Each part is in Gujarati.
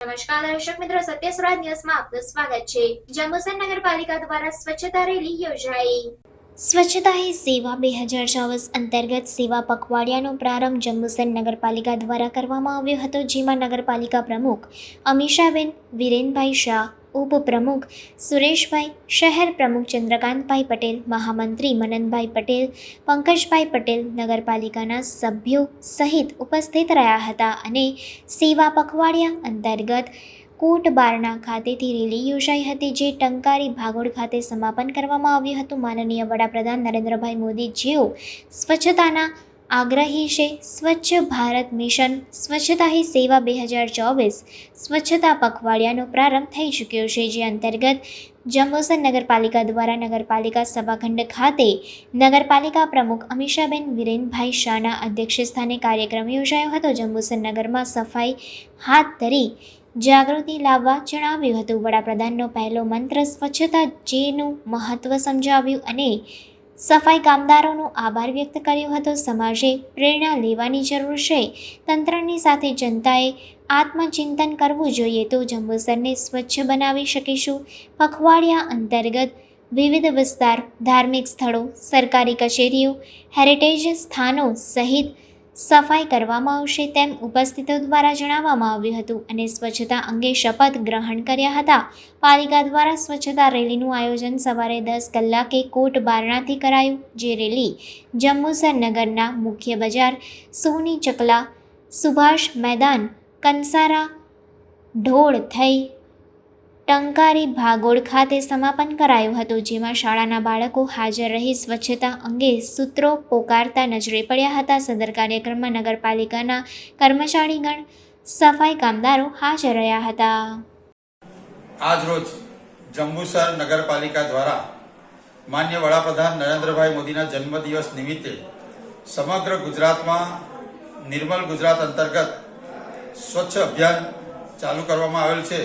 નમસ્કાર, દર્શક મિત્રો, સત્ય સ્વરાજ ન્યૂઝમાં આપનું સ્વાગત છે. જંબુસર નગરપાલિકા દ્વારા સ્વચ્છતા રેલી યોજાઈ. સ્વચ્છતા હી સેવા બે હજાર ચોવીસ અંતર્ગત સેવા પખવાડિયાનો પ્રારંભ જંબુસર નગરપાલિકા દ્વારા કરવામાં આવ્યો હતો, જેમાં નગરપાલિકા પ્રમુખ અમીષાબેન, વિરેનભાઈ શાહ ઉપપ્રમુખ સુરેશભાઈ, શહેર પ્રમુખ ચંદ્રકાંતભાઈ પટેલ, મહામંત્રી મનનભાઈ પટેલ, પંકજભાઈ પટેલ નગરપાલિકાના સભ્યો સહિત ઉપસ્થિત રહ્યા હતા અને સેવા પખવાડિયા અંતર્ગત કોટ બારણા ખાતેથી રેલી યોજાઈ હતી જે ટંકારી ભાગોળ ખાતે સમાપન કરવામાં આવ્યું હતું. માનનીય વડાપ્રધાન નરેન્દ્રભાઈ મોદી જેઓ સ્વચ્છતાના આગ્રહી છે, સ્વચ્છ ભારત મિશન, સ્વચ્છતા હી સેવા બે હજાર ચોવીસ, સ્વચ્છતા પખવાડિયાનો પ્રારંભ થઈ ચૂક્યો છે, જે અંતર્ગત જંબુસર નગરપાલિકા દ્વારા નગરપાલિકા સભાખંડ ખાતે નગરપાલિકા પ્રમુખ અમીષાબેન વિરેનભાઈ શાહના અધ્યક્ષસ્થાને કાર્યક્રમ યોજાયો હતો. જંબુસર નગરમાં સફાઈ હાથ ધરી જાગૃતિ લાવવા જણાવ્યું હતું. વડાપ્રધાનનો પહેલો મંત્ર સ્વચ્છતા જેનું મહત્ત્વ સમજાવ્યું અને સફાઈ કામદારોનો આભાર વ્યક્ત કર્યો હતો. સમાજે પ્રેરણા લેવાની જરૂર છે. તંત્રની સાથે જનતાએ આત્મચિંતન કરવું જોઈએ તો જંબુસરને સ્વચ્છ બનાવી શકીશું. પખવાડિયા અંતર્ગત વિવિધ વિસ્તાર, ધાર્મિક સ્થળો, સરકારી કચેરીઓ, હેરિટેજ સ્થાનો સહિત સફાઈ કરવામાં આવશે તેમ ઉપસ્થિતો દ્વારા જણાવવામાં આવ્યું હતું અને સ્વચ્છતા અંગે શપથ ગ્રહણ કર્યા હતા. પાલિકા દ્વારા સ્વચ્છતા રેલીનું આયોજન સવારે દસ કલાકે કોટ બારણાથી કરાયું, જે રેલી જંબુસર નગરના મુખ્ય બજાર, સોની ચકલા, સુભાષ મેદાન, કંસારા, ઢોળ થઈ ટંકારી ભાગોળ ખાતે સમાપન કરાયું હતું, જેમાં શાળાના બાળકો હાજર રહી સ્વચ્છતા અંગે સૂત્રો પોકારતા નજરે પડ્યા હતા. સદર કાર્યક્રમમાં નગરપાલિકાના કર્મચારીગણ, સફાઈ કામદારો હાજર રહ્યા હતા. આજરોજ જંબુસર નગરપાલિકા દ્વારા માન્ય વડાપ્રધાન નરેન્દ્રભાઈ મોદીના જન્મદિવસ નિમિત્તે સમગ્ર ગુજરાતમાં, નિર્મલ ગુજરાત અંતર્ગત સ્વચ્છ અભિયાન ચાલુ કરવામાં આવેલ છે.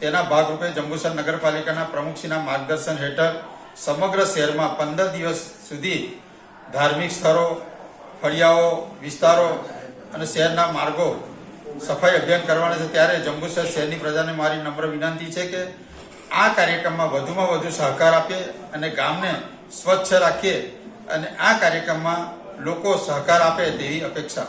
તેના ભાગરૂપે જંબુસર નગરપાલિકાના પ્રમુખશ્રીના માર્ગદર્શન હેઠળ સમગ્ર શહેરમાં પંદર દિવસ સુધી ધાર્મિક સ્થળો, ફળિયાઓ, વિસ્તારો અને શહેરના માર્ગો સફાઈ અભિયાન કરવાના છે. ત્યારે જંબુસર શહેરની પ્રજાને મારી નમ્ર વિનંતી છે કે આ કાર્યક્રમમાં વધુમાં વધુ સહકાર આપે અને ગામને સ્વચ્છ રાખીએ અને આ કાર્યક્રમમાં લોકો સહકાર આપે તેવી અપેક્ષા